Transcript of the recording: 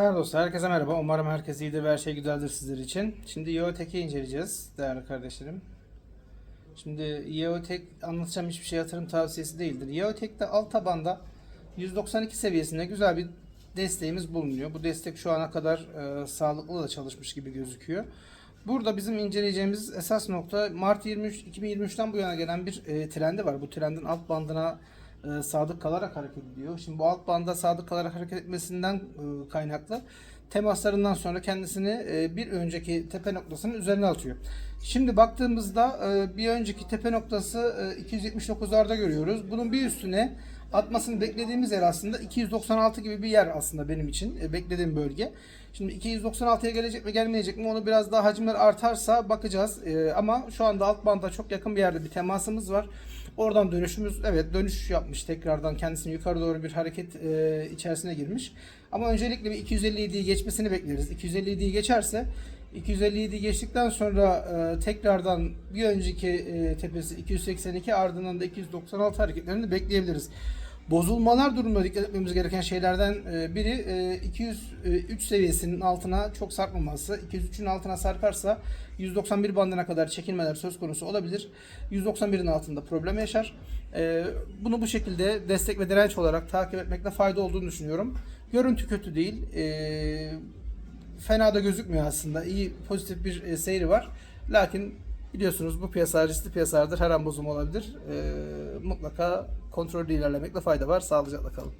Merhaba dostlar, herkese merhaba. Umarım herkes iyidir ve her şey güzeldir sizler için. Şimdi Yeotek'i inceleyeceğiz değerli kardeşlerim. Şimdi Yeotek anlatacağım hiçbir şey yatırım tavsiyesi değildir. Yeotek'te alt tabanda 192 seviyesinde güzel bir desteğimiz bulunuyor. Bu destek şu ana kadar e, sağlıklı da çalışmış gibi gözüküyor. Burada bizim inceleyeceğimiz esas nokta Mart 23 2023'ten bu yana gelen bir e, trendi var. Bu trendin alt bandına e, sadık kalarak hareket ediyor. Şimdi bu alt banda sadık kalarak hareket etmesinden e, kaynaklı temaslarından sonra kendisini e, bir önceki tepe noktasının üzerine atıyor. Şimdi baktığımızda e, bir önceki tepe noktası e, 279'larda görüyoruz. Bunun bir üstüne atmasını beklediğimiz yer aslında 296 gibi bir yer aslında benim için e, beklediğim bölge. Şimdi 296'ya gelecek mi gelmeyecek mi onu biraz daha hacimler artarsa bakacağız. E, ama şu anda alt banda çok yakın bir yerde bir temasımız var. Oradan dönüşümüz evet dönüş yapmış tekrardan kendisini yukarı doğru bir hareket e, içerisine girmiş. Ama öncelikle bir 257'yi geçmesini bekleriz. 257'yi geçerse 257'yi geçtikten sonra e, tekrardan bir önceki e, tepesi 282 ardından da 296 hareketlerini bekleyebiliriz. Bozulmalar durumunda dikkat etmemiz gereken şeylerden e, biri e, 203 seviyesinin altına çok sarkmaması. 203'ün altına sarkarsa 191 bandına kadar çekilmeler söz konusu olabilir. 191'in altında problem yaşar. E, Bunu bu şekilde destek ve direnç olarak takip etmekte fayda olduğunu düşünüyorum. Görüntü kötü değil. E, Fena da gözükmüyor aslında. İyi pozitif bir e, seyri var. Lakin biliyorsunuz bu piyasa riskli piyasalardır. Her an bozulma olabilir. E, mutlaka kontrollü ilerlemekte fayda var. Sağlıcakla kalın.